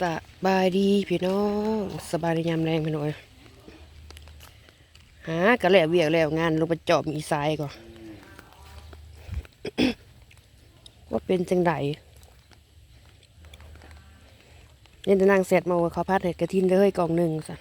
สบายดีพี่น้องสบายในยามแรงพี่น้อยหากระแลเวียกแล้วงานลงไปจอบมีสายก่อนว่าเป็นจังไดเล่นตะนางเสร็จมาว่าเขาพัดเห็ดกระทินเลยกล่องหนึ่งสัน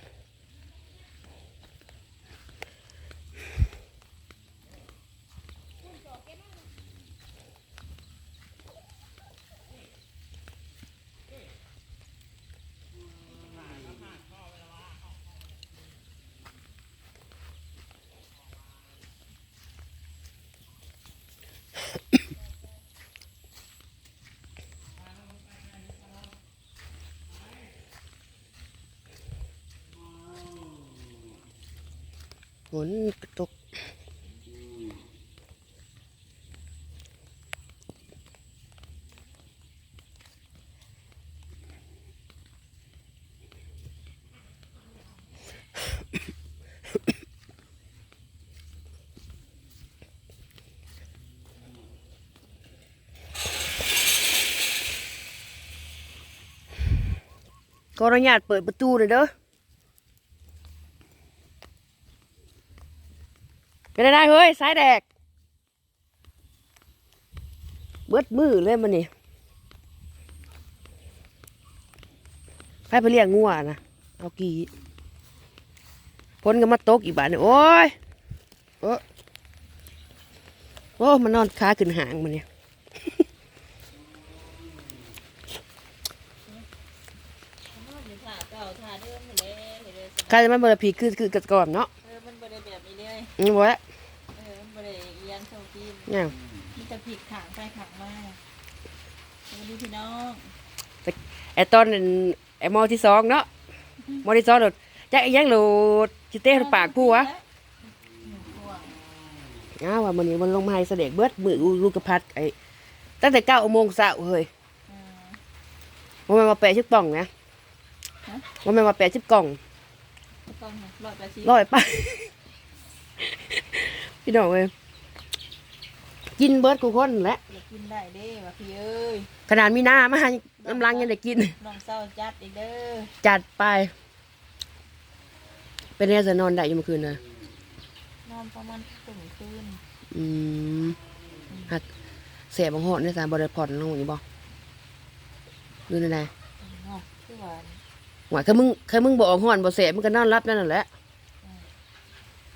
ฝนกระตกก็อนุญาตเปิดประตูเลยเด้อ เป็นได้เฮ้ยสายแดก เบิดมือเลยมันนี่ไปไปเลี้ยงงัวนะเอากี่พ้นก็มาตกอีกบาทนี่โอ้ยโอ้โอ้มันนอนขาขึ้นหางมันเนี่ยใครจะมันเบร์ผีคือคือกระก่อนเนาะ เออมันบ่ได้แบบนี้เลยนี่บ่ละเออมันบ่ได้เอียงเท่ากินเนี่ยมีแต่ผิดขางไปขางมาสวัสดีพี่น้องไอตอนนั้นไอมอที่สองเนาะมอที่สองโหลดจักอีหยังโหลดจิเต้ปากผู้วะอ้าวว่ามันนี้มันลงมาให้เสด็จเบิดมือลูกกระพัดไอ้ตั้งแต่เก้าโมงเช้าเฮ้ยว่ามันมาแปะชิบกล่องนะว่ามันมาแปะชิบกล่องต้องร้อยแปดสิบร้อยไป พี่น้องเอ้ยกินเบิดกูคนแหละอยากกินได้เด้ว่ะพี่เอ้ยขนาดมีหน้ามาให้น้ำลังยังได้กิน น้องเศร้าจัดอีกเด้อจัดไป เป็นไงจะนอนได้อยังเมื่อคืนเลยนอนประมาณตึงคืนอืมหักเสียบางหอดในสารบริพอร์ตลงอยู่บ่ดูในไหนเนาะคือว่าหวยเคยมึงเคยมึงบอกหอนบ่เสียมึงก็นอนรับนั่นแหละ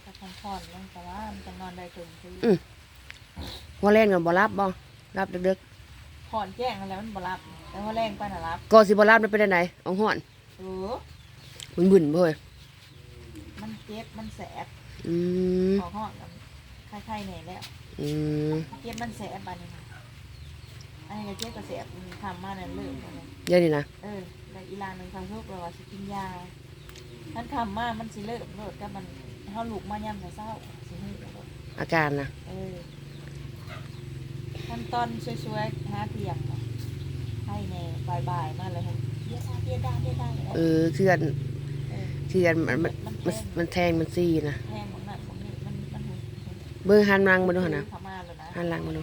ถ้าพันผ่อนลงแต่ว่ามัน จะนอนได้ตึงคืนอืมหัวเล่นกันบ่รับบ่รับดึกผ่อนแจ้งแล้วมันบ่รับ แต่ว่าแรงไปน่ะรับๆก็สิบ่รับมันเป็นได้ไหนเอาหอนเออมันบึนบ่เฮ้ยมันเจ็บมันแสบอืมขอห้องกันไข้ๆแน่แล้วอืมเจ็บมันแสบบัดนี้นะอันนี้ก็เจ็บก็แสบมันทำมานั่นเลยนั่นน่ะเดี๋ยวนี้นะเออแล้วอีลานหนึ่งทำทุกเราว่าสิกินยาท่านทำมามันสิเลิกโลดก็มันเฮาลูกมาย่ำแต่เศร้าสิให้โลด อาการนะเออขั้นตอนสวยๆหาเตียงน่ะให้แน่บ่ายๆมาเลยค่ะเดี๋ยวได้เดี๋ยวได้เดี๋ยวได้เดี๋ยวได้เออเทือนเออเทือนมันมันมันมันมันแทงมันซี่นะแพงหมดนั่นหมดนี่มันมันหุ่นเบิ่งหันลังมาดูหั่นนะพม่าแล้วนะหันหลังมาดู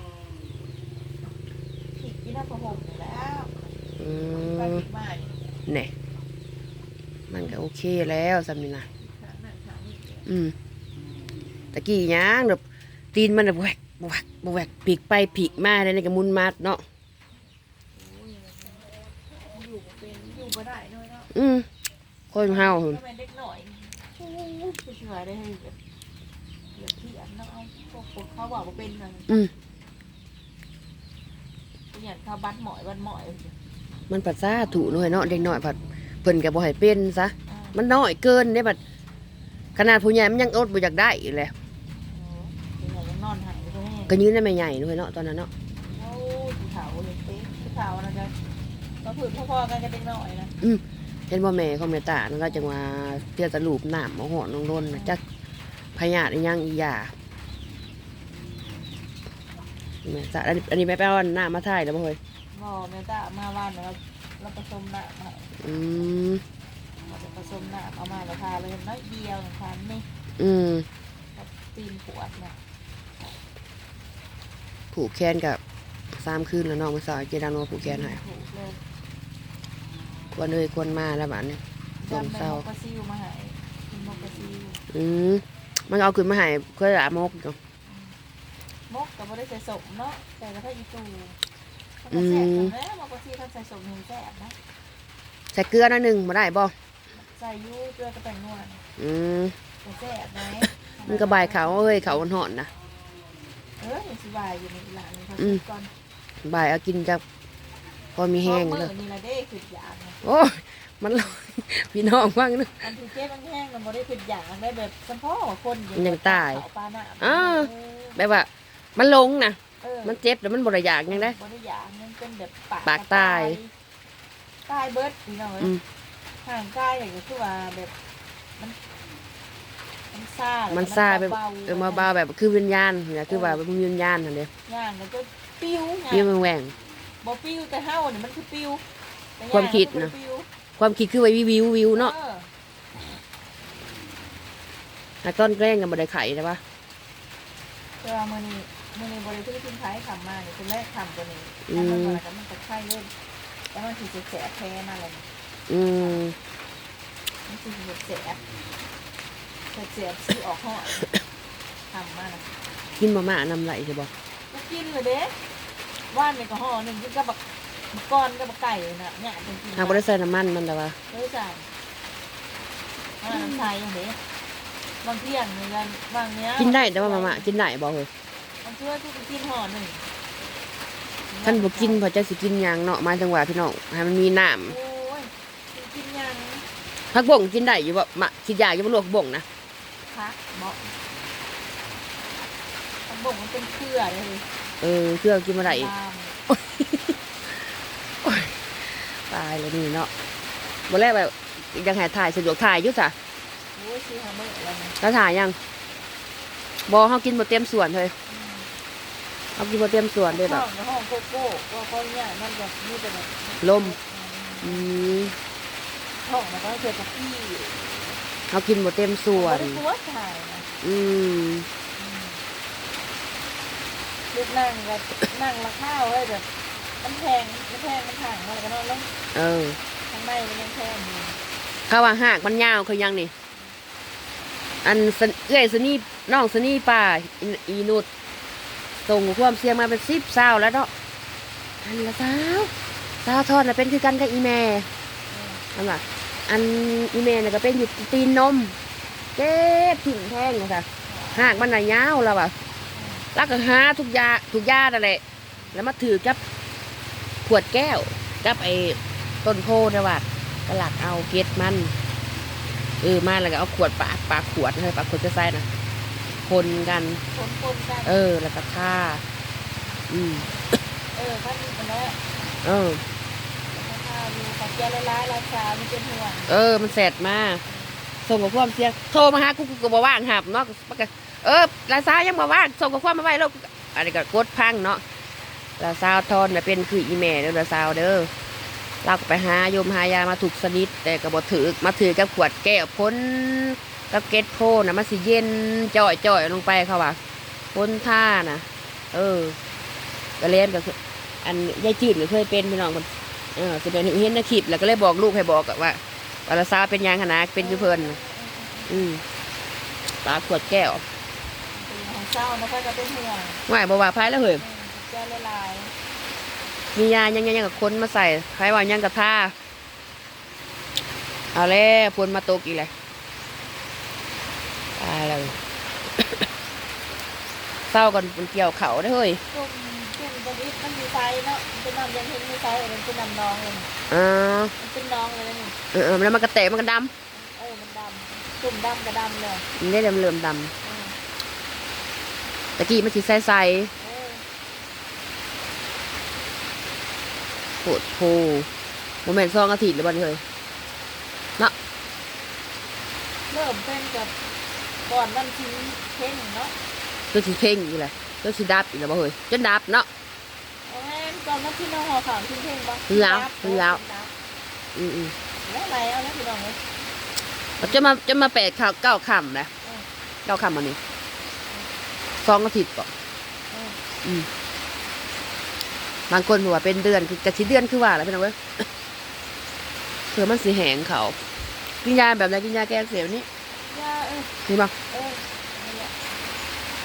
ผิดที่น่าประหงอยู่แล้วอืไปมผิดมาอยู่ เนี่ยมันก็โอเคแล้วสำนี้นะขาหนังขานี่อืมตะกี้ย่างแบบตีนมันแบบแหวกบแหวกบแหวกปีกไปปีกมาเลยในกระมุนมัดเนาะอยู่บ่เป็นอยู่บ่ได้น้อยเนาะอืมคนเฮาหุ่นก็เป็นเด็กหน่อยโอ้ยช่วยได้ให้แบบเดี๋ยวที่อันนั้นเอาพวกคนเขาบอกว่าเป็นนะอืมอย่างเขาบัดหมอยบัดหมอยมันปัดซาถูหน่อยเนาะเด็กน้อยผัดเพิ่นก็บ่ให้เป็นซะอ่ามันน้อยเกินเนี่ยบัดขนาดผู้ใหญ่มันยังอดบ่อยากได้อีกแหละ ก็ยืนได้ไม่ใหญ่ด้วยเนาะตอนนั้นเนาะโอ้สีขาวเลยเต๊ะสีขาวนะจ๊ะก็ผืนพ่อๆกันจะเป็นหน่อยนะเห็นบ่แม่ของแม่ตานั่นก็จังว่าเพียสรูปน้ำเอาหอนลงล้นน่ะจักพยาธิอีหยังอีหยาแม่ตาอันนี้อันนี้แม่ไปเอาน้ำมาถ่ายแล้วบ่เฮ้ยบอแม่ตามาบ้านแล้วเราผสมน้ำมาอืมเราจะผสมน้ำเอามาแล้วทาเลยน้อยเดียวทานนี่อืมกับตีนขวดเนี่ย ผูกแขนกับสามคืนแล้วน้องมาสาวเจดังโนผูกแขนให้ถูกเลยควรเลยควรมาแล้วบัดนี้ลงจำเศร้าได้มกกระซิวมาใหายมกกระซิวอืมมันเอาขึ้นมาให้เพื่อละมกอยู่มกก็บ่ได้ใส่สมเนาะแต่ก็ถ้าอีตูมันอืก็แซ่บมแม่มกกระซิวท่านใส่สมเห็นแซ่บนะใส่เกลือหน่อยหนึงบ่ได้บ่ใส่อยูเกลือก็แต่งนวลอืมแต่แซ่บไหมมันก็บายเขาเอ้ยเขาหอนๆนะ เออยังสิบายอยู่ในอีหลานนี่เขาอืมคิดก่อนบายเอากินจากพอมีแห้งเลเลยยนี่ละเด้ขึ้นยางนะโอ้ยมันลอยพี่น้องฟังนึกอันที่เจ๊มันแห้งมันบ่ได้ขึ้นยางได้แบบเฉพาะคนมันยังตายเขปลาหน้าอ้าว แบบว่า มันลงนะเออมันเจ็บแล้วมันบริยากยังได้ บ่ได้ยางมันเป็นแบบปากปากตาย ตายเบิดพี่น้องเอ้ยอืม ห่างกายอย่างก็คือว่าแบบมันมัน ซ่ามัมันซาแบบเออมาเบาแบบคือวิญญาณเนี่ยคือว่ามันวิญญาณนั่นเดียวย่างแล้วก็ปิ้วไงปิ้วแหว่ง บ่ปิ้วแต่เฮานี่มันคือปิ้วแต่ความคิดนะย่างมัปิ้วความคิดคือไว้วิววิววิวเนาะออแต่ต้นแกล้งกันบริไข่ใช่ปะแต่ว่ามื้อนี้มื้อนี้บ่ได้ซื้อทิ้งท้ายคำมานี่เป็นแรกคำตัวนี้ถ้ามันบ่แล้วก็มันจะไข้เล่นแล้วมันสิจะแสบแพ้มาเลยอืมมันสิจะแสบ จะแสบสิออกห้อคำมานะกินมาม่านำไหลใช่ปะก็กินเลยเด้ว่านนี่ก็ห่อหนึงกินกับบักบักก้อนกับบักไก่น่ะเนี่ยจริงๆหากบริใส่น้ำมันมันแต่ว่าเฮ้ยจ้ะอ่าน้ำชายอย่างเด้บางเที่ยงนี่กันบางเนี้ยกินได้แต่ว่ามาม่ากินได้บอกเลยบางเชื่อที่กินห่อหนึ่งท่านบอกกินพอจะสิกินหยังเนาะหมายถึงว่าพี่น้องให้มันมีน้โอ้ยกินยังำผักบ่งกินได้อยู่บ่มะกินยากอยู่บ่ลวกบ่งนะ พักเบาะทั้งบ่งมันเป็นเครือเลยเออเครื่องกินมาได้อีกลามตายเลยนี่เนาะบ่แรกแบบยังหาถ่ายสะดวกถ่ายอยู่จ้ะโอ้ยซีฮาเมอร์อะไรนะแล้วถ่ายยังบ่เฮากินบ่เต็มส่วนเลยเฮากินบ่เต็มส่วนเลยแบบห้องในห้องโกโก้ก็ก็เนี่ยมันจะมีแต่แบบลมอืมห้องมันก็เจอกับพี่ เฮากินบ่เต็มส่วนไม่ได้กลัวถ่ายนะอืมลูกนั่งแบบนั่งละข้าวเลยแบบมันแพงมันแพงมันห่างอะไรกันเนาะแล้วเออข้างในมันยังแพงอยู่เขาว่าหากมันยาวคือยังนี่ อันสนเอ้อยสนี่น้องสนี่ป่าอีอีนุดส่งความเสียงมาเป็นสิบสาวแล้วเนาะอันละสาวสาวทอดน่ะเป็นคือกันกับอีแม่อันว่า อันอีแม่น่ะก็เป็นอยู่ตีนนมเจ็บถิ่นแทงเลยค่ะหากมันน่ะยาวแล้วว่ะแล้วก็หาทุกยาทุกยานั่นแหละแล้วมาถือกับขวดแก้วกับไอ้ต้นโพนะวัดก็หลักเอาเกล็ดมันเออมาแล้วก็เอาขวดปากปากขวดเลยปากขวดจะใส่นะคนกันคนคนๆกันเออ แล้วก็ท่าอืมเออท่านนี้เป็นแล้วเออ ถ้าดูขัดแย้งร้ายราคามันเป็นห่วงเออ มันเสร็จมาส่งกับความเสียงโทรมาหากูกูก็บ่ว่างหับเนาะมันก็เออลาซายังบ่ว่างส่งกับความมาไว้แล้วอันนี้ก็กดพังเนาะลาซาวทอนน่ะเป็นคืออีแม่เด้อลาซาวเด้อเราก็ไปหาโยมหายามาถูกสนิทแต่ก็บ่ถือมาถือกับขวดแก้วพ้นกับเกตโพน่ะมันสิเย็นจ่อยจ่อยลงไปเขาว่าพ้นท่าน่ะเออ ก็เล่นก็ออันยายจืดก็เคยเป็นพี่น้องคน เออจะเป็นเห็นในคลิปแล้วก็เลยบอกลูกให้บอกอะว่าว่าลาซาเป็นหยังขนาดเป็นคือเพิ่นน่ะอืมปลาขวดแก้วเป็นของเศร้านะก็จะเป็นห่วงว่าบ่ว่าพายแล้วเฮ้ยอืมขัดแย้งร้ายมียายังยังยังกับคนมาใส่ใครว่ายังกับท่าเอาแล้วพนมาตกอีกเลยตายแล้วเศร้ากันเป็นเกี่ยวเขาได้อเฮ้ยๆกลุ่ มกลุ่มตรงนี้มันมีไซส์เนาะมันเป็นน้ำยังเห็นมีไซส์มันเป็นน้ำนองเลยอ่ามันเป็นน้องเลยนี่เออเออแล้วมันก็แตกมันก็ดเออมันดำกลุ่มดำกับดำเลยำมันได้เริ่มเริ่มดเออำตะกี้มันสีใสใสเออโผดโพโมเมนต์ซองอาทิตย์หรือบ่นี่เฮ้ยเริ่มเป็นกับก่อนวันทิ้งเพ่งเนาะจนสีเพ่งอีกเลยจนสีดับอีกแล้วบ่เฮ้ยจนดับเนาะ เอาแม่นก่อนวันที่น้องหอขาวทิ้งเพ่งปะทิ้งแล้วทิ้งแล้วอืมอืมแล้วอะไรเอาแล้วพี่น้องเลยมันจะมาจะมาแปดข่าวเก้าคำนะอืมเก้าคำมันนี่สองอาทิตย์ก่อนเอออืมบางคนบอกว่าเป็นเดือนคือกะทิเดือนคือว่าอะไรพี่น้องเว้ยมผื่อมันสีแหงเขากินยาแบบไหนกินยาแก้อักเสียวนี่ยาเออนี่บ่เออนั่นแหละ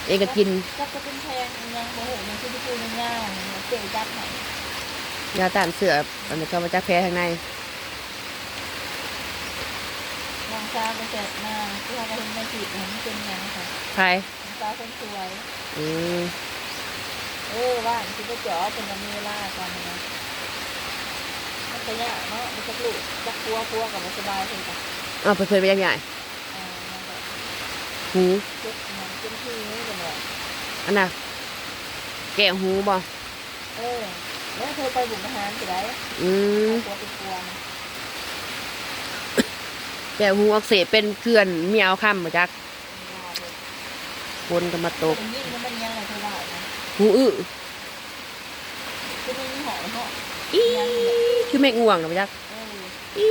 เองก็กินจับจะเป็นแพงยังโมโหมันคือที่คือมันยากเจ๋จับไหนยาต้านเสืออันนี้ก็มาจากแพ้ทางในนางซาก็เสร็จมาที่เขาก็เห็นมาจีบเห็นเป็นยังค่ะใครนางซาคนสวยอืมเออว่าคิดว่าจ๋อเป็นวันเวลากันนะมันจะยากเนาะมันจะกลุจะกลัวกลัวกับมันสบายเลยจ้ะเอาไปเพื่อนไปยังใหญ่อ่ามันแบบ หูเจ็บมันเจ็บที่นี่กันเลยอันน่ะแก้หูบ่เออแล้วเธอไปบุกอาหารสิได้อืมกลัวเป็นกลัวนะแก้หูอักเสบเป็นเกลื่อนเมียวค่ำมาจากคนก็มาตกเป็นยิ่งมันยังไงเธอได้นะหูอื้อคือมันมีหอยเหาะอีคือแม่ง่วงนะมาจากเอออี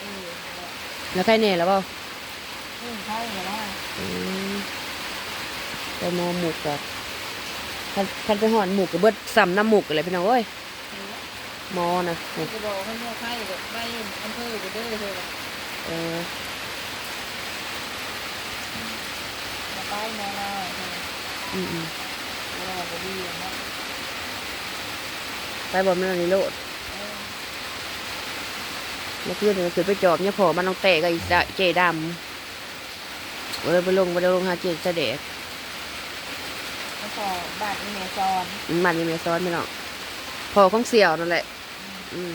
เออแล้วใครแน่แล้วเปล่า นี่ใช่เหรอว่า อืม ไปมอหมูกกับคันคันไปหอนหมูกกับเบิดซ้ำน้ำหมูกอะไรพี่น้องเอ้ยมอนะมันจะบอกมันว่าไข่แบบใบอำเภอจะเด้อเลยแบบเออมาป้ายมาลาอืมอืมมาลาจะดีนะไปบอลมันนี่โลดเออเมื่อคืนเนี่ยคือไปจอบเนี่ยพอมันต้องแตะกับอีสะเจดำเออไปลงไปลงหาเจเสด็จแล้ว พอบาดอีเมซอนมันยังไม่ซ้อนไม่หรอกพอของเสี่ยวนั่นแหละ อืม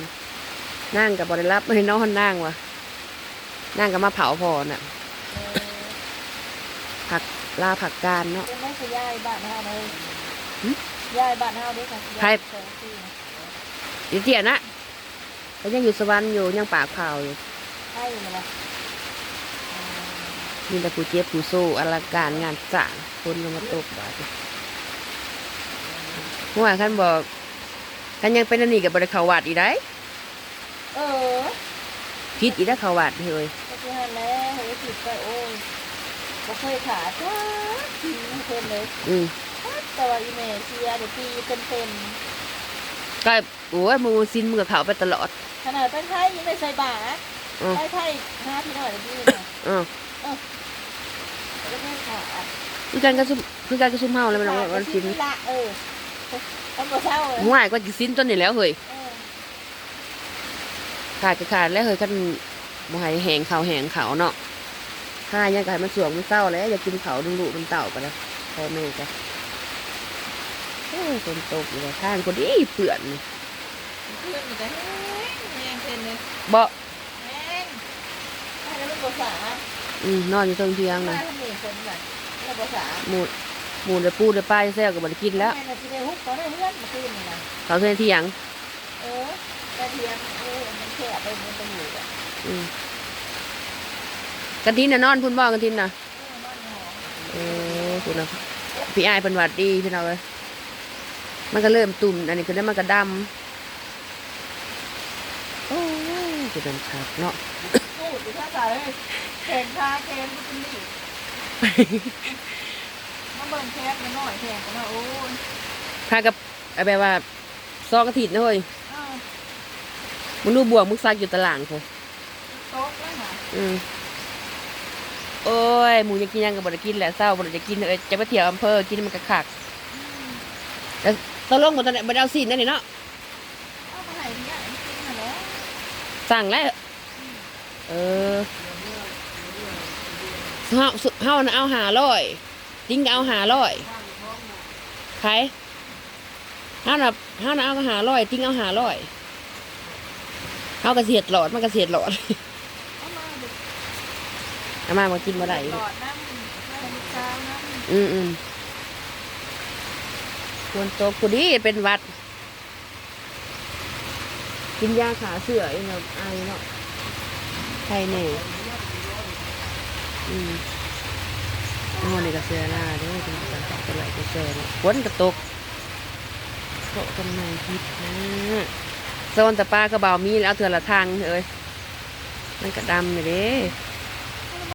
นั่งกับบริรับไม่นอนนั่งวะนั่งกับมาเผาพอน่ะเออผักลาผักการเนาะ เป็นไม่ใช่ย่ายบ้านเฮาเลยหึย่ายบ้านเฮาด้วยค่ะใครย่ายเซอร์ซี่นะอีเตียนะก็ยังอยู่สวรรค์อยู่ยังปากเผาอยู่ใช่เลยล่ะเออมีแต่ผู้เจ็บผู้สู้อลังการงานสร้างคนก็มาตกบาด เมื่อวานท่านบอกท่านยังเป็นอันนี้กับบริเขาวัดอีกได้เออพิษอีกได้เขาวัดเลยก็คือฮันแล้วเฮ้ยผิดไปโอ้ยบ่เคยขาดจ้าทีเพิ่นเลยอืมแต่ว่าอีเมเชียเดี๋ยวปีเป็นเป็นก็โอ้ยมือซินมือกับเขาไปตลอดขนาดเป็นไทยยังไม่ใส่บาตรอืมไทยไทยห้าพี่หน่อยนะพี่นะอือก็ไม่ขาดคือการกระซุ่มคือการกระซุ่มเฮาเลยมันเอาวันซินละเออ ทำบ่เศร้าเลยห่วยก็สิซินต้นนี่แล้วเฮ้ยเออขาดก็ขาดแล้วเฮ้ยกันบ่ให้แหงเขาวแหงเขาวเนาะถ้ายังก็ให้มันสวงมันเศร้าแล้ว อยากกินเขาวดึงลูกมันเต่ากันนะพ่อแม่จ้ะโอ้ยคนตกอยู่ว่าทางคนดีเปื่อนนี่เพื่อนมันจะแห้งแห้งเต็มเลยบ่แห้งถ้าแล้วมันภาษาอืมนอนอยู่ตรงเทียงถ้านะทำหนึ่งคนแบบแล้วภาษาหมู หมูเดือปูเดือป้ายแซ่บกับบไดกินแล้วแม่น่ะสิได้ฮุบเขาได้เพื่อนมาคืนนี่นะเขาเส้นเทียงเออแต่เทียมเออมันแค่ไปมันไปอยู่อะอืมกันทินน่ะนอนพุ่นบ่กันทินน่ะเออมันหอมเออคุณนะพี่อายเป็นหวัดดีพี่น้องเลยมันก็เริ่มตุ่มอันนี้คือได้มันก็ดำโอ้ยจะเป็นขาดเนาะพูดอยู่ท่าสายเลยแข่งพาแข่งมันเป็นนี่มา เบิ่งแคสมาหน่อยแข่งกันนะโอ้ยพากับเอาแบบว่าซองกระถิ่นนะเฮ้ยเออมึงดูบวกมึงซักอยู่ตารางเขาโต๊ะแล้วค่ะอืมโอ้ยหมูจะกินยังกับบไดกินแหละเศร้าบไดจะกินเออจะไปเที่ยวอำเภอกินมันก็ขักแล้วตกลงหมดตอนนี้บไดเอาสินนั่นนี่เนาะเอามาให้เนี่ยจริงๆนะเนาะสั่งแล้วเออเฮาสุเฮาน่ะเอาหาร้อย จริงก็เอาหาร้อยใครเฮาน่ะเฮาน่ะเอาหาร้อยจริงเอาหาร้อยเฮากระเสียดหลอดมันกระเสียดหลอดเอามาเด็กเอามามากินมาได้หลอดน้ำให้ลูกสาวน้ำอืมอืมควรโตกูดีเป็นหวัด กินยาขาเสือเองเนาะไอายเนาะใครแน่อืม อ๋อนี่กระเซียหน้าเด้อเป็นการต่อเป็นไหลก็เซียนฝนกระตกโตกันใหม่พิษนะโซนตะป้ากระเบามีแล้วเถื่อนละทางเอ้ยมันกระดำเลยเด้